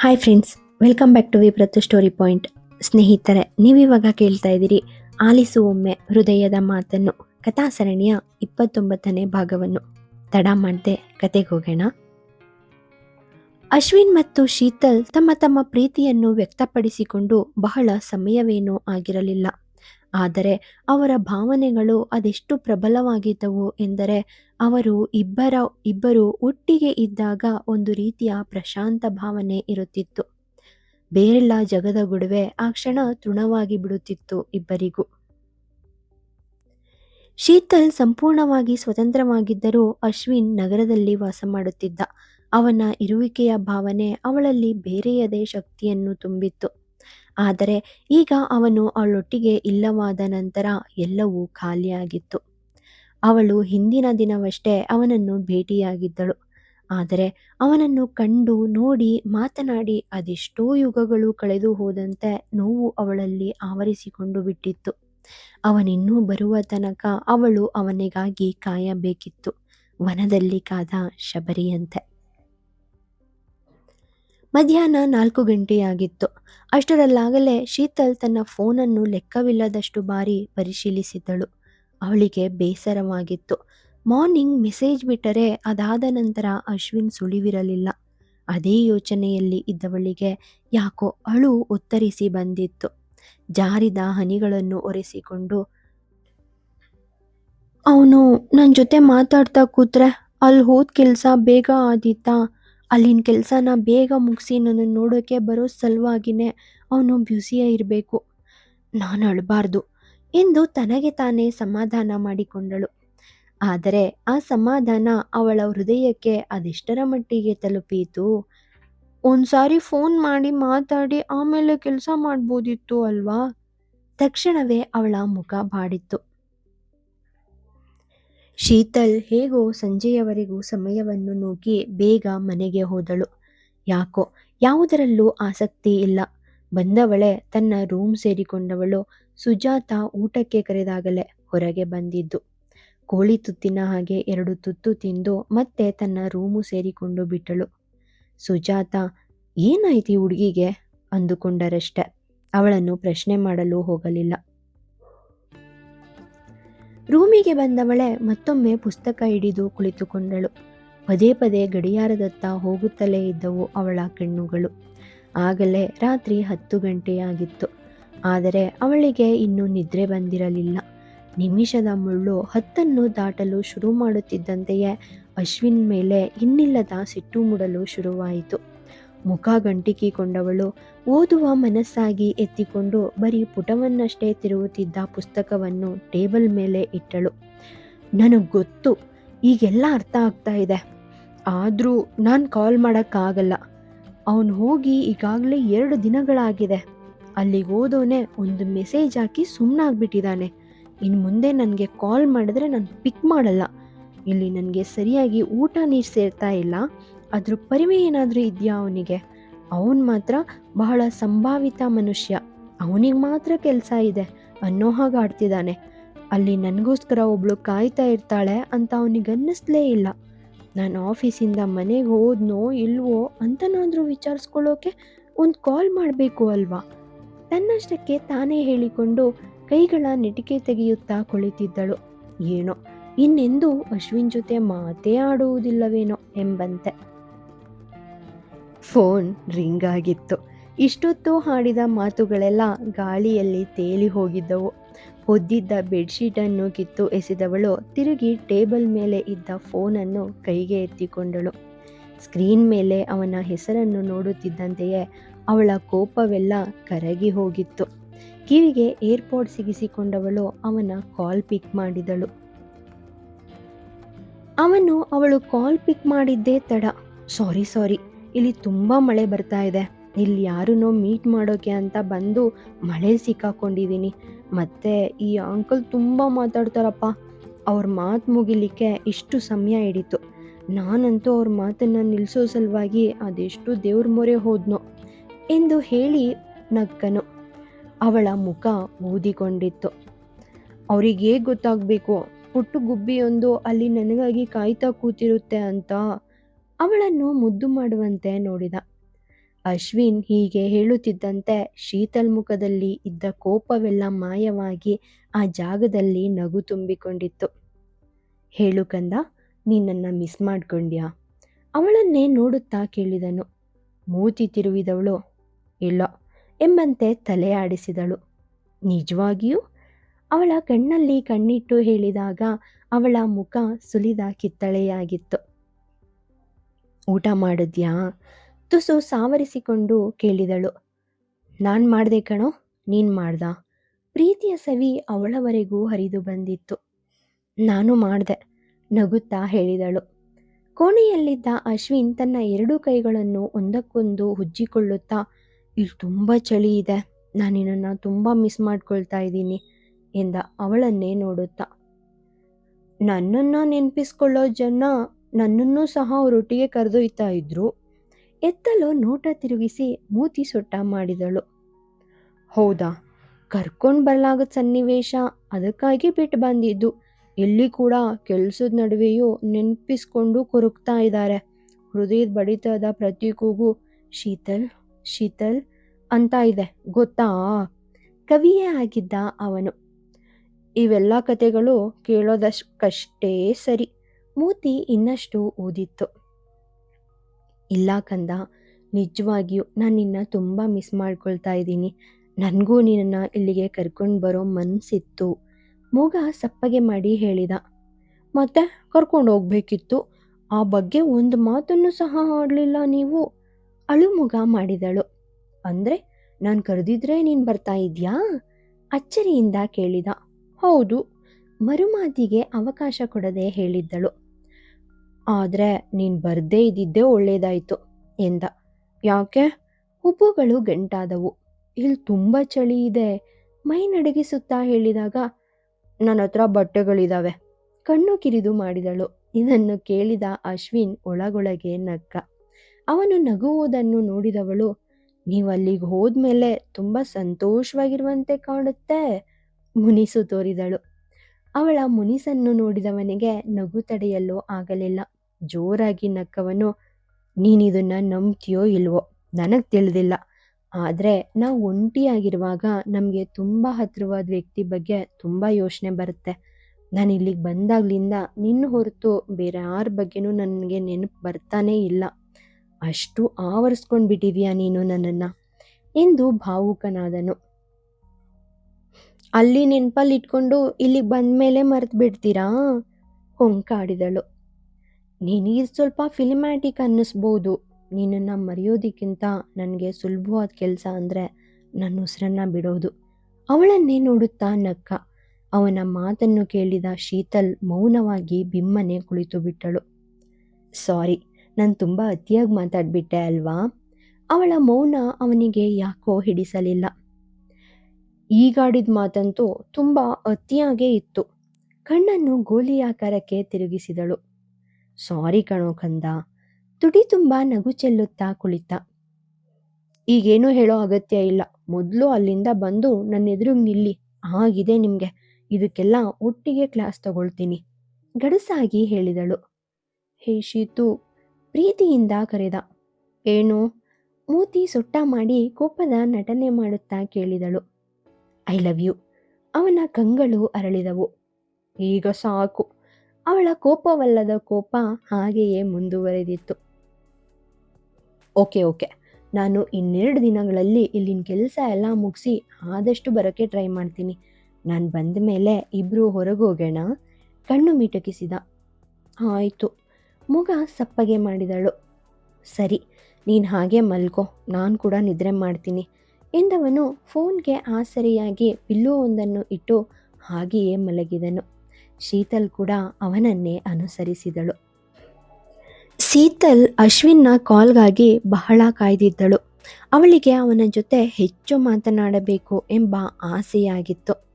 Hi friends welcome back to ವಿಪ್ರತು story point ಸ್ನೇಹಿತರೆ, ನೀವಿವಾಗ ಕೇಳ್ತಾ ಇದ್ದೀರಿ ಆಲಿಸು ಒಮ್ಮೆ ಹೃದಯದ ಮಾತನ್ನು ಕಥಾ ಸರಣಿಯ ಇಪ್ಪತ್ತೊಂಬತ್ತನೇ ಭಾಗವನ್ನು. ತಡ ಮಾಡದೆ ಕತೆಗೆ ಹೋಗೋಣ. ಅಶ್ವಿನ್ ಮತ್ತು ಶೀತಲ್ ತಮ್ಮ ತಮ್ಮ ಪ್ರೀತಿಯನ್ನು ವ್ಯಕ್ತಪಡಿಸಿಕೊಂಡು ಬಹಳ ಸಮಯವೇನೂ ಆಗಿರಲಿಲ್ಲ. ಆದರೆ ಅವರ ಭಾವನೆಗಳು ಅದೆಷ್ಟು ಪ್ರಬಲವಾಗಿದ್ದವು ಎಂದರೆ ಅವರು ಇಬ್ಬರ, ಇಬ್ಬರು ಒಟ್ಟಿಗೆ ಇದ್ದಾಗ ಒಂದು ರೀತಿಯ ಪ್ರಶಾಂತ ಭಾವನೆ ಇರುತ್ತಿತ್ತು. ಬೇರೆಲ್ಲ ಜಗದ ಗುಡುವೆ ಆ ಕ್ಷಣ ತೃಣವಾಗಿ ಬಿಡುತ್ತಿತ್ತು ಇಬ್ಬರಿಗೂ. ಶೀತಲ್ ಸಂಪೂರ್ಣವಾಗಿ ಸ್ವತಂತ್ರವಾಗಿದ್ದರೂ ಅಶ್ವಿನ್ ನಗರದಲ್ಲಿ ವಾಸ ಮಾಡುತ್ತಿದ್ದ. ಅವನ ಇರುವಿಕೆಯ ಭಾವನೆ ಅವಳಲ್ಲಿ ಬೇರೆಯದೇ ಶಕ್ತಿಯನ್ನು ತುಂಬಿತ್ತು. ಆದರೆ ಈಗ ಅವನು ಅವಳೊಟ್ಟಿಗೆ ಇಲ್ಲವಾದ ನಂತರ ಎಲ್ಲವೂ ಖಾಲಿಯಾಗಿತ್ತು. ಅವಳು ಹಿಂದಿನ ದಿನವಷ್ಟೇ ಅವನನ್ನು ಭೇಟಿಯಾಗಿದ್ದಳು. ಆದರೆ ಅವನನ್ನು ಕಂಡು ನೋಡಿ ಮಾತನಾಡಿ ಅದೆಷ್ಟೋ ಯುಗಗಳು ಕಳೆದು ಹೋದಂತೆ ನೋವು ಅವಳಲ್ಲಿ ಆವರಿಸಿಕೊಂಡು ಬಿಟ್ಟಿತ್ತು. ಅವನಿನ್ನೂ ಬರುವ ತನಕ ಅವಳು ಅವನಿಗಾಗಿ ಕಾಯಬೇಕಿತ್ತು. ವನದಲ್ಲಿ ಕಾದ ಶಬರಿಯಂತೆ. ಮಧ್ಯಾಹ್ನ ನಾಲ್ಕು ಗಂಟೆಯಾಗಿತ್ತು. ಅಷ್ಟರಲ್ಲಾಗಲೇ ಶೀತಲ್ ತನ್ನ ಫೋನನ್ನು ಲೆಕ್ಕವಿಲ್ಲದಷ್ಟು ಬಾರಿ ಪರಿಶೀಲಿಸಿದ್ದಳು ಅವಳಿಗೆ ಬೇಸರವಾಗಿತ್ತು. ಮಾರ್ನಿಂಗ್ ಮೆಸೇಜ್ ಬಿಟ್ಟರೆ ಅದಾದ ನಂತರ ಅಶ್ವಿನ್ ಸುಳಿವಿರಲಿಲ್ಲ. ಅದೇ ಯೋಚನೆಯಲ್ಲಿ ಇದ್ದವಳಿಗೆ ಯಾಕೋ ಅಳು ಉತ್ತರಿಸಿ ಬಂದಿತ್ತು. ಜಾರಿದ ಹನಿಗಳನ್ನು ಒರೆಸಿಕೊಂಡು, ಅವನು ನನ್ನ ಜೊತೆ ಮಾತಾಡ್ತಾ ಕೂತ್ರೆ ಅಲ್ಲಿ ಹೋದ ಕೆಲಸ ಬೇಗ ಆದೀತಾ. ಅಲ್ಲಿನ ಕೆಲಸನ ಬೇಗ ಮುಗಿಸಿ ನನ್ನನ್ನು ನೋಡೋಕ್ಕೆ ಬರೋ ಸಲುವಾಗಿನೇ ಅವನು ಬ್ಯುಸಿಯೇ ಇರಬೇಕು. ನಾನು ಅಳಬಾರ್ದು. ಎಂದು ತನಗೆ ತಾನೇ ಸಮಾಧಾನ ಮಾಡಿಕೊಂಡಳು. ಆದರೆ ಆ ಸಮಾಧಾನ ಅವಳ ಹೃದಯಕ್ಕೆ ಅದೆಷ್ಟರ ಮಟ್ಟಿಗೆ ತಲುಪಿತು? ಒಂದ್ಸಾರಿ ಫೋನ್ ಮಾಡಿ ಮಾತಾಡಿ ಆಮೇಲೆ ಕೆಲಸ ಮಾಡ್ಬೋದಿತ್ತು ಅಲ್ವಾ? ತಕ್ಷಣವೇ ಅವಳ ಮುಖ ಬಾಡಿತ್ತು. ಶೀತಲ್ ಹೇಗೋ ಸಂಜೆಯವರೆಗೂ ಸಮಯವನ್ನು ನೂಕಿ ಬೇಗ ಮನೆಗೆ ಹೋದಳು. ಯಾಕೋ ಯಾವುದರಲ್ಲೂ ಆಸಕ್ತಿ ಇಲ್ಲ. ಬಂದವಳೆ ತನ್ನ ರೂಮ್ ಸೇರಿಕೊಂಡವಳು. ಸುಜಾತ ಊಟಕ್ಕೆ ಕರೆದಾಗಲೇ ಹೊರಗೆ ಬಂದಿದ್ದು. ಕೋಳಿ ತುತ್ತಿನ ಹಾಗೆ ಎರಡು ತುತ್ತು ತಿಂದು ಮತ್ತೆ ತನ್ನ ರೂಮು ಸೇರಿಕೊಂಡು ಬಿಟ್ಟಳು. ಸುಜಾತ, ಏನಾಯ್ತು ಹುಡುಗಿಗೆ? ಅಂದುಕೊಂಡರಷ್ಟೆ. ಅವಳನ್ನು ಪ್ರಶ್ನೆ ಮಾಡಲು ಹೋಗಲಿಲ್ಲ. ರೂಮಿಗೆ ಬಂದವಳೆ ಮತ್ತೊಮ್ಮೆ ಪುಸ್ತಕ ಹಿಡಿದು ಕುಳಿತುಕೊಂಡಳು. ಪದೇ ಪದೇ ಗಡಿಯಾರದತ್ತ ಹೋಗುತ್ತಲೇ ಇದ್ದವು ಅವಳ ಕಣ್ಣುಗಳು. ಆಗಲೇ ರಾತ್ರಿ ಹತ್ತು ಗಂಟೆಯಾಗಿತ್ತು ಆದರೆ ಅವಳಿಗೆ ಇನ್ನೂ ನಿದ್ರೆ ಬಂದಿರಲಿಲ್ಲ. ನಿಮಿಷದ ಮುಳ್ಳು ಹತ್ತನ್ನು ದಾಟಲು ಶುರು ಮಾಡುತ್ತಿದ್ದಂತೆಯೇ ಅಶ್ವಿನ್ ಮೇಲೆ ಇನ್ನಿಲ್ಲದ ಸಿಟ್ಟು ಮೂಡಲು ಶುರುವಾಯಿತು. ಮುಖ ಗಂಟಿಕಿಕೊಂಡವಳು ಓದುವ ಮನಸ್ಸಾಗಿ ಎತ್ತಿಕೊಂಡು ಬರೀ ಪುಟವನ್ನಷ್ಟೇ ತಿರುಗುತ್ತಿದ್ದ ಪುಸ್ತಕವನ್ನು ಟೇಬಲ್ ಮೇಲೆ ಇಟ್ಟಳು. ನನಗೆ ಗೊತ್ತು, ಈಗೆಲ್ಲ ಅರ್ಥ ಆಗ್ತಾ ಇದೆ. ಆದರೂ ನಾನು ಕಾಲ್ ಮಾಡೋಕ್ಕಾಗಲ್ಲ. ಅವನು ಹೋಗಿ ಈಗಾಗಲೇ ಎರಡು ದಿನಗಳಾಗಿದೆ. ಅಲ್ಲಿಗೆ ಹೋದವನೇ ಒಂದು ಮೆಸೇಜ್ ಹಾಕಿ ಸುಮ್ಮನಾಗ್ಬಿಟ್ಟಿದ್ದಾನೆ ಇನ್ನು ಮುಂದೆ ನನಗೆ ಕಾಲ್ ಮಾಡಿದ್ರೆ ನಾನು ಪಿಕ್ ಮಾಡಲ್ಲ. ಇಲ್ಲಿ ನನಗೆ ಸರಿಯಾಗಿ ಊಟ ನೀರು ಸೇರ್ತಾ ಇಲ್ಲ. ಅದ್ರ ಪರಿವೆ ಏನಾದರೂ ಇದೆಯಾ ಅವನಿಗೆ? ಅವನು ಮಾತ್ರ ಬಹಳ ಸಂಭಾವಿತ ಮನುಷ್ಯ. ಅವನಿಗೆ ಮಾತ್ರ ಕೆಲಸ ಇದೆ ಅನ್ನೋ ಹಾಗೆ ಆಡ್ತಿದ್ದಾನೆ. ಅಲ್ಲಿ ನನಗೋಸ್ಕರ ಒಬ್ಳು ಕಾಯ್ತಾ ಇರ್ತಾಳೆ ಅಂತ ಅವನಿಗೆ ಅನ್ನಿಸ್ಲೇ ಇಲ್ಲ. ನಾನು ಆಫೀಸಿಂದ ಮನೆಗೆ ಹೋದ್ನೋ ಇಲ್ವೋ ಅಂತನಾದರೂ ವಿಚಾರಿಸ್ಕೊಳ್ಳೋಕೆ ಒಂದು ಕಾಲ್ ಮಾಡಬೇಕು ಅಲ್ವಾ? ತನ್ನಷ್ಟಕ್ಕೆ ತಾನೇ ಹೇಳಿಕೊಂಡು ಕೈಗಳ ನೆಟಿಕೆ ತೆಗೆಯುತ್ತಾ ಕುಳಿತಿದ್ದಳು. ಏನೋ, ಇನ್ನೆಂದೂ ಅಶ್ವಿನ್ ಜೊತೆ ಮಾತೇ ಆಡುವುದಿಲ್ಲವೇನೋ ಎಂಬಂತೆ. ಫೋನ್ ರಿಂಗ್ ಆಗಿತ್ತು. ಇಷ್ಟೊತ್ತು ಹಾಡಿದ ಮಾತುಗಳೆಲ್ಲ ಗಾಳಿಯಲ್ಲಿ ತೇಲಿ ಹೋಗಿದ್ದವು. ಹೊದ್ದಿದ್ದ ಬೆಡ್ಶೀಟನ್ನು ಕಿತ್ತು ಎಸೆದವಳು ತಿರುಗಿ ಟೇಬಲ್ ಮೇಲೆ ಇದ್ದ ಫೋನನ್ನು ಕೈಗೆ ಎತ್ತಿಕೊಂಡಳು. ಸ್ಕ್ರೀನ್ ಮೇಲೆ ಅವನ ಹೆಸರನ್ನು ನೋಡುತ್ತಿದ್ದಂತೆಯೇ ಅವಳ ಕೋಪವೆಲ್ಲ ಕರಗಿ ಹೋಗಿತ್ತು. ಕಿವಿಗೆ ಏರ್ಪೋರ್ಟ್ ಸಿಗಿಸಿಕೊಂಡವಳು ಅವನ ಕಾಲ್ ಪಿಕ್ ಮಾಡಿದಳು. ಅವನು ಅವಳು ಕಾಲ್ ಪಿಕ್ ಮಾಡಿದ್ದೇ ತಡ. ಸಾರಿ ಸಾರಿ. ಇಲ್ಲಿ ತುಂಬ ಮಳೆ ಬರ್ತಾ ಇದೆ. ಇಲ್ಲಿ ಯಾರನ್ನೋ ಮೀಟ್ ಮಾಡೋಕೆ ಅಂತ ಬಂದು ಮಳೆ ಸಿಕ್ಕಾಕೊಂಡಿದ್ದೀನಿ. ಮತ್ತೆ ಈ ಅಂಕಲ್ ತುಂಬ ಮಾತಾಡ್ತಾರಪ್ಪ. ಅವ್ರ ಮಾತು ಮುಗಿಲಿಕ್ಕೆ ಇಷ್ಟು ಸಮಯ ಹಿಡಿತು. ನಾನಂತೂ ಅವ್ರ ಮಾತನ್ನು ನಿಲ್ಲಿಸೋ ಸಲುವಾಗಿ ಅದೆಷ್ಟು ದೇವ್ರ ಮೊರೆ ಹೋದ್ನೋ ಎಂದು ಹೇಳಿ ನಕ್ಕನು ಅವಳ ಮುಖ ಊದಿಕೊಂಡಿತ್ತು. ಅವ್ರಿಗೆ ಗೊತ್ತಾಗಬೇಕು? ಪುಟ್ಟು ಗುಬ್ಬಿಯೊಂದು ಅಲ್ಲಿ ನನಗಾಗಿ ಕಾಯ್ತಾ ಕೂತಿರುತ್ತೆ ಅಂತ ಅವಳನ್ನು ಮುದ್ದು ಮಾಡುವಂತೆ ನೋಡಿದ. ಅಶ್ವಿನ್ ಹೀಗೆ ಹೇಳುತ್ತಿದ್ದಂತೆ ಶೀತಲ್ ಮುಖದಲ್ಲಿ ಇದ್ದ ಕೋಪವೆಲ್ಲ ಮಾಯವಾಗಿ ಆ ಜಾಗದಲ್ಲಿ ನಗು ತುಂಬಿಕೊಂಡಿತ್ತು. ಹೇಳು ಕಂದ ನಿನ್ನ ಮಿಸ್ ಮಾಡ್ಕೊಂಡ್ಯಾ? ಅವಳನ್ನೇ ನೋಡುತ್ತಾ ಕೇಳಿದನು. ಮೂತಿ ತಿರುವಿದವಳು? ಇಲ್ಲ. ಎಂಬಂತೆ ತಲೆ ಆಡಿಸಿದಳು. ನಿಜವಾಗಿಯೂ? ಅವಳ ಕಣ್ಣಲ್ಲಿ ಕಣ್ಣಿಟ್ಟು ಹೇಳಿದಾಗ ಅವಳ ಮುಖ ಸುಲಿದ ಕಿತ್ತಳೆಯಾಗಿತ್ತು. ಊಟ ಮಾಡಿದ್ಯಾ? ತುಸು ಸಾವರಿಸಿಕೊಂಡು ಕೇಳಿದಳು. ನಾನು ಮಾಡ್ದೆ ಕಣೋ, ನೀನು ಮಾಡ್ದ? ಪ್ರೀತಿಯ ಸವಿ ಅವಳವರೆಗೂ ಹರಿದು ಬಂದಿತ್ತು. ನಾನು ಮಾಡಿದೆ, ನಗುತ್ತಾ ಹೇಳಿದಳು. ಕೋಣೆಯಲ್ಲಿದ್ದ ಅಶ್ವಿನ್ ತನ್ನ ಎರಡೂ ಕೈಗಳನ್ನು ಒಂದಕ್ಕೊಂದು ಉಜ್ಜಿಕೊಳ್ಳುತ್ತಾ ಇಲ್ಲಿ ತುಂಬ ಚಳಿ ಇದೆ ನಾನು ನಿನ್ನನ್ನು ತುಂಬ ಮಿಸ್ ಮಾಡ್ಕೊಳ್ತಾ ಇದ್ದೀನಿ, ಎಂದ ಅವಳನ್ನೇ ನೋಡುತ್ತಾ. ನನ್ನನ್ನು ನೆನಪಿಸ್ಕೊಳ್ಳೋ ಜನ ನನ್ನನ್ನು ಸಹ ಅವರೊಟ್ಟಿಗೆ ಕರೆದೊಯ್ತಾ ಇದ್ರು. ಎತ್ತಲು ನೋಟ ತಿರುಗಿಸಿ ಮೂತಿ ಸೊಟ್ಟ ಮಾಡಿದಳು. ಹೌದಾ, ಕರ್ಕೊಂಡು ಬರಲಾಗದ ಸನ್ನಿವೇಶ, ಅದಕ್ಕಾಗಿ ಬಿಟ್ಟು ಬಂದಿದ್ದು. ಇಲ್ಲಿ ಕೂಡ ಕೆಲ್ಸದ ನಡುವೆಯೂ ನೆನಪಿಸ್ಕೊಂಡು ಕೊರಗ್ತಾ ಇದ್ದಾರೆ. ಹೃದಯದ ಬಡಿತದ ಪ್ರತಿ ಕೂಗು ಶೀತಲ್ ಶೀತಲ್ ಅಂತ ಇದೆ, ಗೊತ್ತಾ? ಕವಿಯೇ ಆಗಿದ್ದ ಅವನು. ಇವೆಲ್ಲ ಕತೆಗಳು ಕೇಳೋದಷ್ಟಕ್ಕಷ್ಟೇ ಸರಿ. ಮೂತಿ ಇನ್ನಷ್ಟು ಊದಿತ್ತು ಇಲ್ಲ ಕಂದ, ನಿಜವಾಗಿಯೂ ನಾನು ನಿನ್ನ ತುಂಬ ಮಿಸ್ ಮಾಡ್ಕೊಳ್ತಾ ಇದ್ದೀನಿ. ನನಗೂ ನಿನ್ನನ್ನು ಇಲ್ಲಿಗೆ ಕರ್ಕೊಂಡು ಬರೋ ಮನಸ್ಸಿತ್ತು ಮೂಗ ಸಪ್ಪಗೆ ಮಾಡಿ ಹೇಳಿದ. ಮತ್ತೆ ಕರ್ಕೊಂಡು ಹೋಗ್ಬೇಕಿತ್ತು. ಆ ಬಗ್ಗೆ ಒಂದು ಮಾತನ್ನು ಸಹ ಆಡಲಿಲ್ಲ ನೀವು. ಅಳುಮುಗ ಮಾಡಿದಳು. ಅಂದರೆ, ನಾನು ಕರೆದಿದ್ರೆ ನೀನು ಬರ್ತಾ ಇದೆಯಾ? ಅಚ್ಚರಿಯಿಂದ ಕೇಳಿದ. ಹೌದು, ಮರುಮಾತಿಗೆ ಅವಕಾಶ ಕೊಡದೆ ಹೇಳಿದ್ದಳು. ಆದರೆ ನೀನು ಬರ್ದೇ ಇದ್ದಿದ್ದೇ ಒಳ್ಳೇದಾಯಿತು ಎಂದ. ಯಾಕೆ? ಹುಬ್ಬುಗಳು ಗಂಟಾದವು. ಇಲ್ಲಿ ತುಂಬ ಚಳಿ ಇದೆ. ಮೈ ನಡಗಿಸುತ್ತಾ ಹೇಳಿದಾಗ, ನನ್ನ ಹತ್ರ ಬಟ್ಟೆಗಳಿದಾವೆ. ಕಣ್ಣು ಕಿರಿದು ಮಾಡಿದಳು. ಇದನ್ನು ಕೇಳಿದ ಅಶ್ವಿನ್ ಒಳಗೊಳಗೆ ನಕ್ಕ ಅವನು ನಗುವುದನ್ನು ನೋಡಿದವಳು, ನೀವು ಅಲ್ಲಿಗೆ ಹೋದ್ಮೇಲೆ ತುಂಬ ಸಂತೋಷವಾಗಿರುವಂತೆ ಕಾಣುತ್ತೆ, ಮುನಿಸು ತೋರಿದಳು. ಅವಳ ಮುನಿಸನ್ನು ನೋಡಿದವನಿಗೆ ನಗು ತಡೆಯಲು ಆಗಲಿಲ್ಲ. ಜೋರಾಗಿ ನಕ್ಕವನು, ನೀನಿದನ್ನು ನಂಬ್ತೀಯೋ ಇಲ್ವೋ, ನನಗೆ ತಿಳಿದಿಲ್ಲ. ಆದರೆ ನಾವು ಒಂಟಿಯಾಗಿರುವಾಗ ನಮಗೆ ತುಂಬ ಹತ್ತಿರವಾದ ವ್ಯಕ್ತಿ ಬಗ್ಗೆ ತುಂಬ ಯೋಚನೆ ಬರುತ್ತೆ. ನಾನು ಇಲ್ಲಿಗೆ ಬಂದಾಗ್ಲಿಂದ ನಿನ್ನ ಹೊರತು ಬೇರೆ ಯಾರ ಬಗ್ಗೆನೂ ನನಗೆ ನೆನಪು ಬರ್ತಾನೇ ಇಲ್ಲ. ಅಷ್ಟು ಆವರಿಸ್ಕೊಂಡು ಬಿಟ್ಟಿದೀಯಾ ನೀನು ನನ್ನನ್ನು? ಎಂದು ಭಾವುಕನಾದನು. ಅಲ್ಲಿ ನೆನಪಲ್ಲಿ ಇಟ್ಕೊಂಡು ಇಲ್ಲಿಗೆ ಬಂದ ಮೇಲೆ ಮರೆತು ಬಿಡ್ತೀರಾ ಕೊಂಕಾಡಿದಳು ನಿನಗೆ ಸ್ವಲ್ಪ ಫಿಲಿಮ್ಯಾಟಿಕ್ ಅನ್ನಿಸ್ಬೋದು. ನಿನ್ನನ್ನು ಮರೆಯೋದಕ್ಕಿಂತ ನನಗೆ ಸುಲಭವಾದ ಕೆಲಸ ಅಂದರೆ ನನ್ನ ಉಸಿರನ್ನು ಬಿಡೋದು. ಅವಳನ್ನೇ ನೋಡುತ್ತಾ ನಕ್ಕ. ಅವನ ಮಾತನ್ನು ಕೇಳಿದ ಶೀತಲ್ ಮೌನವಾಗಿ ಬಿಮ್ಮನೆ ಕುಳಿತು ಬಿಟ್ಟಳು. ಸಾರಿ, ನಾನು ತುಂಬ ಅತಿಯಾಗಿ ಮಾತಾಡಿಬಿಟ್ಟೆ ಅಲ್ವಾ? ಅವಳ ಮೌನ ಅವನಿಗೆ ಯಾಕೋ ಹಿಡಿಸಲಿಲ್ಲ. ಈಗಾಡಿದ ಮಾತಂತೂ ತುಂಬ ಅತಿಯಾಗೇ ಇತ್ತು. ಕಣ್ಣನ್ನು ಗೋಲಿ ಆಕಾರಕ್ಕೆ ತಿರುಗಿಸಿದಳು. ಸಾರಿ ಕಣೋ ಕಂದ. ತುಟಿ ತುಂಬ ನಗು ಚೆಲ್ಲುತ್ತಾ ಕುಳಿತ. ಈಗೇನು ಹೇಳೋ ಅಗತ್ಯ ಇಲ್ಲ. ಮೊದಲು ಅಲ್ಲಿಂದ ಬಂದು ನನ್ನ ಎದುರಿಗೆ ನಿಲ್ಲಿ. ಆಗಿದೆ ನಿಮಗೆ. ಇದಕ್ಕೆಲ್ಲ ಒಟ್ಟಿಗೆ ಕ್ಲಾಸ್ ತಗೊಳ್ತೀನಿ. ಗಡಸಾಗಿ ಹೇಳಿದಳು. ಹೇ ಶೀತು, ಪ್ರೀತಿಯಿಂದ ಕರೆದ. ಏನು? ಮೂತಿ ಸೊಟ್ಟ ಮಾಡಿ ಕೋಪದ ನಟನೆ ಮಾಡುತ್ತಾ ಕೇಳಿದಳು. I love you. ಅವನ ಕಂಗಳು ಅರಳಿದವು. ಈಗ ಸಾಕು. ಅವಳ ಕೋಪವಲ್ಲದ ಕೋಪ ಹಾಗೆಯೇ ಮುಂದುವರೆದಿತ್ತು. Okay okay. ನಾನು ಇನ್ನೆರಡು ದಿನಗಳಲ್ಲಿ ಇಲ್ಲಿನ ಕೆಲಸ ಎಲ್ಲ ಮುಗಿಸಿ ಆದಷ್ಟು ಬರೋಕ್ಕೆ ಟ್ರೈ ಮಾಡ್ತೀನಿ. ನಾನು ಬಂದ ಮೇಲೆ ಇಬ್ಬರು ಹೊರಗೋಗೋಣ. ಕಣ್ಣು ಮಿಟುಕಿಸಿದ. ಆಯಿತು. ಮುಗ ಸಪ್ಪಗೆ ಮಾಡಿದಳು. ಸರಿ, ನೀನು ಹಾಗೆ ಮಲ್ಕೋ. ನಾನು ಕೂಡ ನಿದ್ರೆ ಮಾಡ್ತೀನಿ ಎಂದವನು ಫೋನ್ಗೆ ಆಸರೆಯಾಗಿ ಒಂದನ್ನು ಇಟ್ಟು ಹಾಗೆಯೇ ಮಲಗಿದನು. ಶೀತಲ್ ಕೂಡ ಅವನನ್ನೇ ಅನುಸರಿಸಿದಳು. ಶೀತಲ್ ಅಶ್ವಿನ್ನ ಕಾಲ್ಗಾಗಿ ಬಹಳ ಕಾಯ್ದಿದ್ದಳು. ಅವಳಿಗೆ ಅವನ ಜೊತೆ ಹೆಚ್ಚು ಮಾತನಾಡಬೇಕು ಎಂಬ ಆಸೆಯಾಗಿತ್ತು.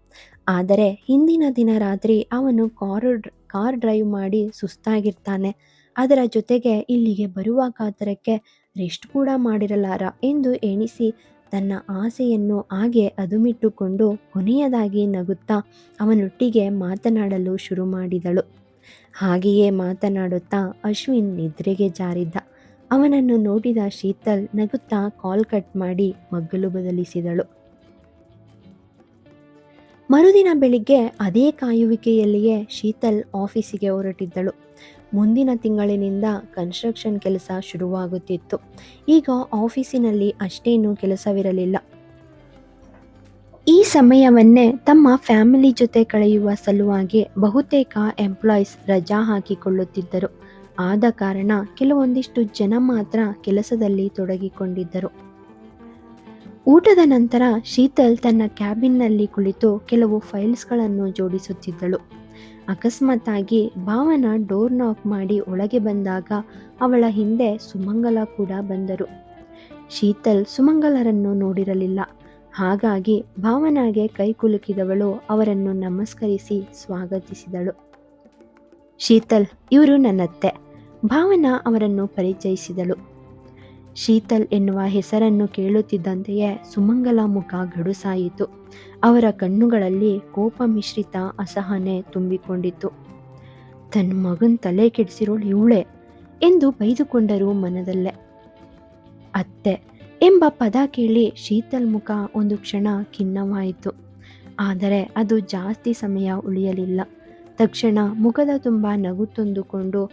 ಆದರೆ ಹಿಂದಿನ ದಿನ ರಾತ್ರಿ ಅವನು ಕಾರು, ಕಾರ್ ಡ್ರೈವ್ ಮಾಡಿ ಸುಸ್ತಾಗಿರ್ತಾನೆ. ಅದರ ಜೊತೆಗೆ ಇಲ್ಲಿಗೆ ಬರುವ ಕಾತರಕ್ಕೆ ರೆಸ್ಟ್ ಕೂಡ ಮಾಡಿರಲಾರ ಎಂದು ಎಣಿಸಿ ತನ್ನ ಆಸೆಯನ್ನು ಹಾಗೆ ಅದುಮಿಟ್ಟುಕೊಂಡು ಕೊನೆಯದಾಗಿ ನಗುತ್ತಾ ಅವನೊಟ್ಟಿಗೆ ಮಾತನಾಡಲು ಶುರು ಮಾಡಿದಳು. ಹಾಗೆಯೇ ಮಾತನಾಡುತ್ತಾ ಅಶ್ವಿನ್ ನಿದ್ರೆಗೆ ಜಾರಿದ್ದ. ಅವನನ್ನು ನೋಡಿದ ಶೀತಲ್ ನಗುತ್ತಾ ಕಾಲ್ ಕಟ್ ಮಾಡಿ ಮಗ್ಗಲು ಬದಲಿಸಿದಳು. ಮರುದಿನ ಬೆಳಿಗ್ಗೆ ಅದೇ ಕಾಯುವಿಕೆಯಲ್ಲಿಯೇ ಶೀತಲ್ ಆಫೀಸಿಗೆ ಹೊರಟಿದ್ದಳು. ಮುಂದಿನ ತಿಂಗಳಿನಿಂದ ಕನ್ಸ್ಟ್ರಕ್ಷನ್ ಕೆಲಸ ಶುರುವಾಗುತ್ತಿತ್ತು. ಈಗ ಆಫೀಸಿನಲ್ಲಿ ಅಷ್ಟೇನೂ ಕೆಲಸವಿರಲಿಲ್ಲ. ಈ ಸಮಯವನ್ನೇ ತಮ್ಮ ಫ್ಯಾಮಿಲಿ ಜೊತೆ ಕಳೆಯುವ ಸಲುವಾಗಿ ಬಹುತೇಕ ಎಂಪ್ಲಾಯೀಸ್ ರಜಾ ಹಾಕಿಕೊಳ್ಳುತ್ತಿದ್ದರು. ಆದ ಕಾರಣ ಕೆಲವೊಂದಿಷ್ಟು ಜನ ಮಾತ್ರ ಕೆಲಸದಲ್ಲಿ ತೊಡಗಿಕೊಂಡಿದ್ದರು. ಊಟದ ನಂತರ ಶೀತಲ್ ತನ್ನ ಕ್ಯಾಬಿನ್ನಲ್ಲಿ ಕುಳಿತು ಕೆಲವು ಫೈಲ್ಸ್ಗಳನ್ನು ಜೋಡಿಸುತ್ತಿದ್ದಳು. ಅಕಸ್ಮಾತ್ತಾಗಿ ಭಾವನ ಡೋರ್ ನಾಕ್ ಮಾಡಿ ಒಳಗೆ ಬಂದಾಗ ಅವಳ ಹಿಂದೆ ಸುಮಂಗಲ ಕೂಡ ಬಂದರು. ಶೀತಲ್ ಸುಮಂಗಲರನ್ನು ನೋಡಿರಲಿಲ್ಲ. ಹಾಗಾಗಿ ಭಾವನಾಗೆ ಕೈ ಕುಲುಕಿದವಳು ಅವರನ್ನು ನಮಸ್ಕರಿಸಿ ಸ್ವಾಗತಿಸಿದಳು. ಶೀತಲ್, ಇವರು ನನ್ನತ್ತೆ. ಭಾವನಾ ಅವರನ್ನು ಪರಿಚಯಿಸಿದಳು. ಶೀತಲ್ ಎನ್ನುವ ಹೆಸರನ್ನು ಕೇಳುತ್ತಿದ್ದಂತೆಯೇ ಸುಮಂಗಲ ಮುಖ ಗಡುಸಾಯಿತು ಅವರ ಕಣ್ಣುಗಳಲ್ಲಿ ಕೋಪ ಮಿಶ್ರಿತ ಅಸಹನೆ ತುಂಬಿಕೊಂಡಿತ್ತು. ತನ್ನ ಮಗನ ತಲೆ ಕೆಡಿಸಿರೋಳು ಇವಳೆ ಎಂದು ಬೈದುಕೊಂಡರು ಮನದಲ್ಲೇ. ಅತ್ತೆ ಎಂಬ ಪದ ಕೇಳಿ ಶೀತಲ್ ಮುಖ ಒಂದು ಕ್ಷಣ ಖಿನ್ನವಾಯಿತು. ಆದರೆ ಅದು ಜಾಸ್ತಿ ಸಮಯ ಉಳಿಯಲಿಲ್ಲ. ತಕ್ಷಣ ಮುಖದ ತುಂಬ ನಗು ತಂದುಕೊಂಡು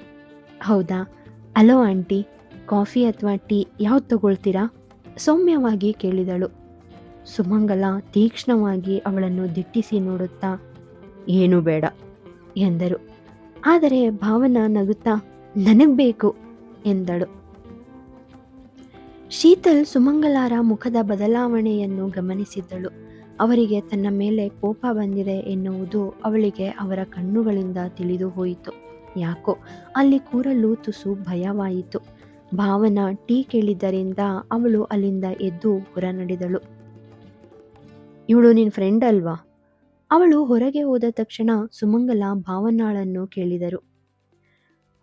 ಹೌದಾ? ಅಲೋ ಆಂಟಿ ಕಾಫಿ ಅಥವಾ ಟೀ ಯಾವ್ದು ತಗೊಳ್ತೀರಾ? ಸೌಮ್ಯವಾಗಿ ಕೇಳಿದಳು. ಸುಮಂಗಲ ತೀಕ್ಷ್ಣವಾಗಿ ಅವಳನ್ನು ದಿಟ್ಟಿಸಿ ನೋಡುತ್ತಾ, ಏನೂ ಬೇಡ, ಎಂದರು. ಆದರೆ ಭಾವನಾ ನಗುತ್ತಾ, ನನಗ್ ಬೇಕು, ಎಂದಳು. ಶೀತಲ್ ಸುಮಂಗಲಾರ ಮುಖದ ಬದಲಾವಣೆಯನ್ನು ಗಮನಿಸಿದ್ದಳು. ಅವರಿಗೆ ತನ್ನ ಮೇಲೆ ಕೋಪ ಬಂದಿದೆ ಎನ್ನುವುದು ಅವಳಿಗೆ ಅವರ ಕಣ್ಣುಗಳಿಂದ ತಿಳಿದು ಹೋಯಿತು. ಯಾಕೋ, ಅಲ್ಲಿ ಕೂರಲು ತುಸು ಭಯವಾಯಿತು. ಭಾವನಾ ಟೀ ಕೇಳಿದ್ದರಿಂದ ಅವಳು ಅಲ್ಲಿಂದ ಎದ್ದು ಹೊರ ನಡೆದಳು. ಇವಳು ನಿನ್ನ ಫ್ರೆಂಡ್ ಅಲ್ವಾ? ಅವಳು ಹೊರಗೆ ಹೋದ ತಕ್ಷಣ ಸುಮಂಗಲ ಭಾವನಾಳನ್ನು ಕೇಳಿದರು.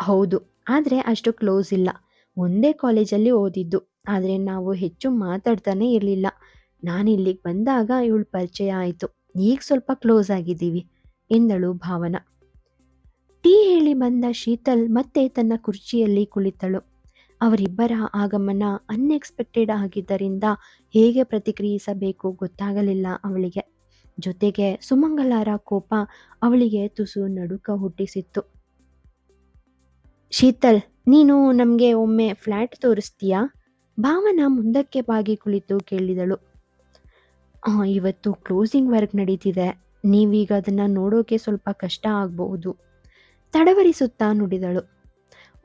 ಹೌದು, ಆದರೆ ಅಷ್ಟು ಕ್ಲೋಸ್ ಇಲ್ಲ. ಒಂದೇ ಕಾಲೇಜಲ್ಲಿ ಓದಿದ್ದು. ಆದರೆ ನಾವು ಹೆಚ್ಚು ಮಾತಾಡ್ತಾನೆ ಇರಲಿಲ್ಲ. ನಾನು ಇಲ್ಲಿಗೆ ಬಂದಾಗ ಇವಳು ಪರಿಚಯ ಆಯಿತು. ಈಗ ಸ್ವಲ್ಪ ಕ್ಲೋಸ್ ಆಗಿದ್ದೀವಿ, ಎಂದಳು ಭಾವನಾ. ಟೀ ಹೇಳಿ ಬಂದ ಶೀತಲ್ ಮತ್ತೆ ತನ್ನ ಕುರ್ಚಿಯಲ್ಲಿ ಕುಳಿತಳು. ಅವರಿಬ್ಬರ ಆಗಮನ ಅನ್ಎಕ್ಸ್ಪೆಕ್ಟೆಡ್ ಆಗಿದ್ದರಿಂದ ಹೇಗೆ ಪ್ರತಿಕ್ರಿಯಿಸಬೇಕು ಗೊತ್ತಾಗಲಿಲ್ಲ ಅವಳಿಗೆ. ಜೊತೆಗೆ ಸುಮಂಗಲಾರ ಕೋಪ ಅವಳಿಗೆ ತುಸು ನಡುಕ ಹುಟ್ಟಿಸಿತ್ತು. ಶೀತಲ್, ನೀನು ನಮಗೆ ಒಮ್ಮೆ ಫ್ಲ್ಯಾಟ್ ತೋರಿಸ್ತೀಯಾ? ಭಾವನ ಮುಂದಕ್ಕೆ ಬಾಗಿ ಕುಳಿತು ಕೇಳಿದಳು. ಇವತ್ತು ಕ್ಲೋಸಿಂಗ್ ವರ್ಕ್ ನಡೀತಿದೆ. ನೀವೀಗ ಅದನ್ನು ನೋಡೋಕೆ ಸ್ವಲ್ಪ ಕಷ್ಟ ಆಗಬಹುದು. ತಡವರಿಸುತ್ತಾ ನುಡಿದಳು.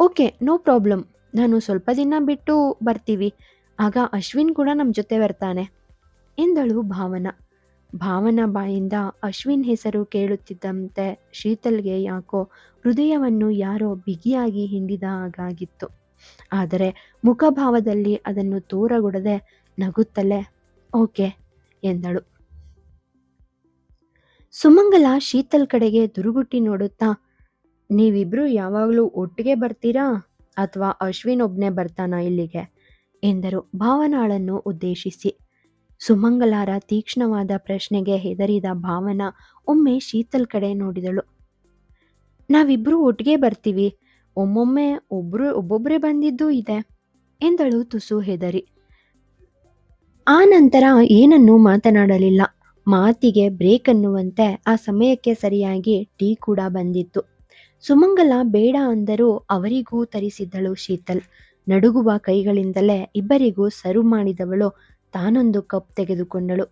ಓಕೆ ನೋ ಪ್ರಾಬ್ಲಮ್ ನಾನು ಸ್ವಲ್ಪ ದಿನ ಬಿಟ್ಟು ಬರ್ತೀವಿ. ಆಗ ಅಶ್ವಿನ್ ಕೂಡ ನಮ್ಮ ಜೊತೆ ಬರ್ತಾನೆ. ಎಂದಳು ಭಾವನ. ಭಾವನ ಬಾಯಿಂದ ಅಶ್ವಿನ್ ಹೆಸರು ಕೇಳುತ್ತಿದ್ದಂತೆ ಶೀತಲ್ಗೆ ಯಾಕೋ ಹೃದಯವನ್ನು ಯಾರೋ ಬಿಗಿಯಾಗಿ ಹಿಂಡಿದ ಹಾಗಾಗಿತ್ತು. ಆದರೆ ಮುಖಭಾವದಲ್ಲಿ ಅದನ್ನು ತೋರಗೊಡದೆ ನಗುತ್ತಲೇ, ಓಕೆ, ಎಂದಳು. ಸುಮಂಗಲ ಶೀತಲ್ ಕಡೆಗೆ ದುರುಗುಟ್ಟಿ ನೋಡುತ್ತಾ, ನೀವಿಬ್ರು ಯಾವಾಗಲೂ ಒಟ್ಟಿಗೆ ಬರ್ತೀರಾ? ಅಥವಾ ಅಶ್ವಿನ್ ಒಬ್ಬನೇ ಬರ್ತಾನಾ ಇಲ್ಲಿಗೆ? ಎಂದರು. ಭಾವನಾಳನ್ನು ಉದ್ದೇಶಿಸಿ. ಸುಮಂಗಲಾರ ತೀಕ್ಷ್ಣವಾದ ಪ್ರಶ್ನೆಗೆ ಹೆದರಿದ ಭಾವನ ಒಮ್ಮೆ ಶೀತಲ್ ಕಡೆ ನೋಡಿದಳು. ನಾವಿಬ್ರು ಒಟ್ಟಿಗೆ ಬರ್ತೀವಿ. ಒಮ್ಮೊಮ್ಮೆ ಒಬ್ರು ಒಬ್ಬೊಬ್ಬರೇ ಬಂದಿದ್ದೂ ಇದೆ ಎಂದಳು ತುಸು ಹೆದರಿ. ಆ ನಂತರ ಏನನ್ನೂ ಮಾತನಾಡಲಿಲ್ಲ. ಮಾತಿಗೆ ಬ್ರೇಕ್ ಅನ್ನುವಂತೆ ಆ ಸಮಯಕ್ಕೆ ಸರಿಯಾಗಿ ಟೀ ಕೂಡ ಬಂದಿತ್ತು. ಸುಮಂಗಲ ಬೇಡ ಅಂದರೂ ಅವರಿಗೂ ತರಿಸಿದ್ದಳು ಶೀತಲ್. ನಡುಗುವ ಕೈಗಳಿಂದಲೇ ಇಬ್ಬರಿಗೂ ಸರ್ವ್ ಮಾಡಿದವಳು ತಾನೊಂದು ಕಪ್ ತೆಗೆದುಕೊಂಡಳು.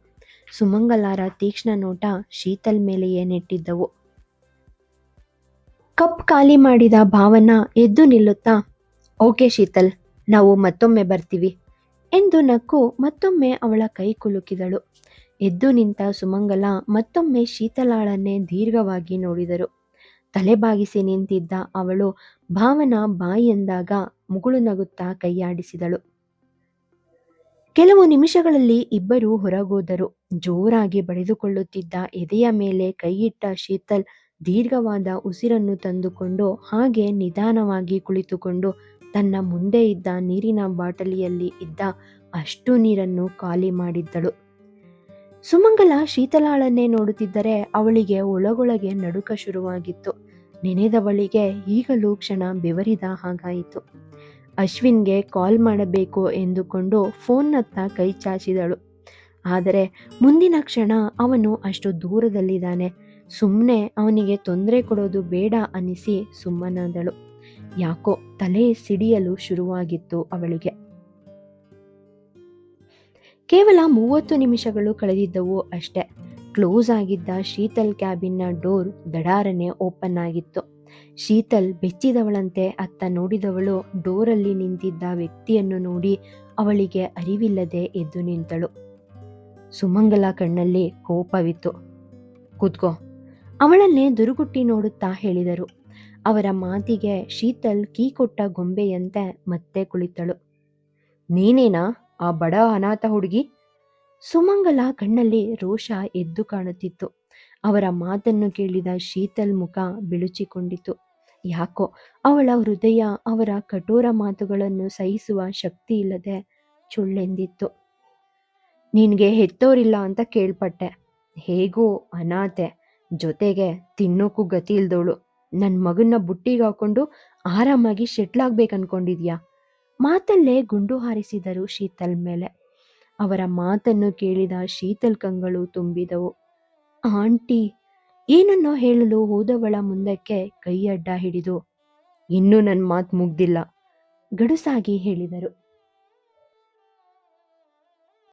ಸುಮಂಗಲಾರ ತೀಕ್ಷ್ಣ ನೋಟ ಶೀತಲ್ ಮೇಲೆಯೇ ನೆಟ್ಟಿದ್ದವು. ಕಪ್ ಖಾಲಿ ಮಾಡಿದ ಭಾವನ ಎದ್ದು ನಿಲ್ಲುತ್ತಾ, ಓಕೆ ಶೀತಲ್, ನಾವು ಮತ್ತೊಮ್ಮೆ ಬರ್ತೀವಿ ಎಂದು ನಕ್ಕು ಮತ್ತೊಮ್ಮೆ ಅವಳ ಕೈ ಕುಲುಕಿದಳು. ಎದ್ದು ನಿಂತ ಸುಮಂಗಲ ಮತ್ತೊಮ್ಮೆ ಶೀತಲಾಳನ್ನೇ ದೀರ್ಘವಾಗಿ ನೋಡಿದರು. ತಲೆಬಾಗಿಸಿ ನಿಂತಿದ್ದ ಅವಳು ಭಾವನಾ ಬಾಯಿ ಎಂದಾಗ ಮುಗುಳು ನಗುತ್ತಾ ಕೈಯಾಡಿಸಿದಳು. ಕೆಲವು ನಿಮಿಷಗಳಲ್ಲಿ ಇಬ್ಬರು ಹೊರಗೋದರು. ಜೋರಾಗಿ ಬಡಿದುಕೊಳ್ಳುತ್ತಿದ್ದ ಎದೆಯ ಮೇಲೆ ಕೈಯಿಟ್ಟ ಶೀತಲ್ ದೀರ್ಘವಾದ ಉಸಿರನ್ನು ತಂದುಕೊಂಡು ಹಾಗೆ ನಿಧಾನವಾಗಿ ಕುಳಿತುಕೊಂಡು ತನ್ನ ಮುಂದೆ ಇದ್ದ ನೀರಿನ ಬಾಟಲಿಯಲ್ಲಿ ಇದ್ದ ಅಷ್ಟು ನೀರನ್ನು ಖಾಲಿ ಮಾಡಿದ್ದಳು. ಸುಮಂಗಲ ಶೀತಲಾಳನ್ನೇ ನೋಡುತ್ತಿದ್ದರೆ ಅವಳಿಗೆ ಒಳಗೊಳಗೆ ನಡುಕ ಶುರುವಾಗಿತ್ತು. ನೆನೆದವಳಿಗೆ ಈಗಲೂ ಕ್ಷಣ ಬೆವರಿದ ಹಾಗಾಯಿತು. ಅಶ್ವಿನ್ಗೆ ಕಾಲ್ ಮಾಡಬೇಕು ಎಂದುಕೊಂಡು ಫೋನ್ನತ್ತ ಕೈ ಚಾಚಿದಳು. ಆದರೆ ಮುಂದಿನ ಕ್ಷಣ ಅವನು ಅಷ್ಟು ದೂರದಲ್ಲಿದ್ದಾನೆ. ಸುಮ್ಮನೆ ಅವನಿಗೆ ತೊಂದರೆ ಕೊಡೋದು ಬೇಡ ಅನ್ನಿಸಿ ಸುಮ್ಮನಾದಳು. ಯಾಕೋ ತಲೆ ಸಿಡಿಯಲು ಶುರುವಾಗಿತ್ತು ಅವಳಿಗೆ. ಕೇವಲ ಮೂವತ್ತು ನಿಮಿಷಗಳು ಕಳೆದಿದ್ದವು ಅಷ್ಟೆ. ಕ್ಲೋಸ್ ಆಗಿದ್ದ ಶೀತಲ್ ಕ್ಯಾಬಿನ್ನ ಡೋರ್ ದಡಾರನೆ ಓಪನ್ ಆಗಿತ್ತು. ಶೀತಲ್ ಬೆಚ್ಚಿದವಳಂತೆ ಅತ್ತ ನೋಡಿದವಳು ಡೋರಲ್ಲಿ ನಿಂತಿದ್ದ ವ್ಯಕ್ತಿಯನ್ನು ನೋಡಿ ಅವಳಿಗೆ ಅರಿವಿಲ್ಲದೆ ಎದ್ದು ನಿಂತಳು. ಸುಮಂಗಲ ಕಣ್ಣಲ್ಲಿ ಕೋಪವಿತ್ತು. ಕೂತ್ಕೋ. ಅವಳನ್ನೇ ದುರುಗುಟ್ಟಿ ನೋಡುತ್ತಾ ಹೇಳಿದರು. ಅವರ ಮಾತಿಗೆ ಶೀತಲ್ ಕೀ ಕೊಟ್ಟ ಗೊಂಬೆಯಂತೆ ಮತ್ತೆ ಕುಳಿತಳು. ನೀನೇನಾ? ಆ ಬಡ ಅನಾಥ ಹುಡುಗಿ. ಸುಮಂಗಲ ಕಣ್ಣಲ್ಲಿ ರೋಷ ಎದ್ದು ಕಾಣುತ್ತಿತ್ತು. ಅವರ ಮಾತನ್ನು ಕೇಳಿದ ಶೀತಲ್ ಮುಖ ಬಿಳುಚಿಕೊಂಡಿತು. ಯಾಕೋ ಅವಳ ಹೃದಯ ಅವರ ಕಠೋರ ಮಾತುಗಳನ್ನು ಸಹಿಸುವ ಶಕ್ತಿ ಇಲ್ಲದೆ ಚುಳ್ಳೆಂದಿತ್ತು. ನಿನ್ಗೆ ಹೆತ್ತೋರಿಲ್ಲ ಅಂತ ಕೇಳ್ಪಟ್ಟೆ. ಹೇಗೋ ಅನಾಥೆ. ಜೊತೆಗೆ ತಿನ್ನೋಕ್ಕೂ ಗತಿ ಇಲ್ದವಳು ನನ್ನ ಮಗನ್ನ ಬುಟ್ಟಿಗೆ ಹಾಕೊಂಡು ಆರಾಮಾಗಿ ಶೆಟ್ಲಾಗ್ಬೇಕು ಅನ್ಕೊಂಡಿದ್ಯಾ ಮಾತಲ್ಲೇ ಗುಂಡು ಹಾರಿಸಿದರು ಶೀತಲ್ ಮೇಲೆ. ಅವರ ಮಾತನ್ನು ಕೇಳಿದ ಶೀತಲ್ ಕಂಗಳು ತುಂಬಿದವು. ಆಂಟಿ, ಏನನ್ನೋ ಹೇಳಲು ಹೋದವಳ ಮುಂದಕ್ಕೆ ಕೈಯಡ್ಡ ಹಿಡಿದು. ಇನ್ನೂ ನನ್ನ ಮಾತು ಮುಗ್ದಿಲ್ಲ, ಗಡುಸಾಗಿ ಹೇಳಿದರು.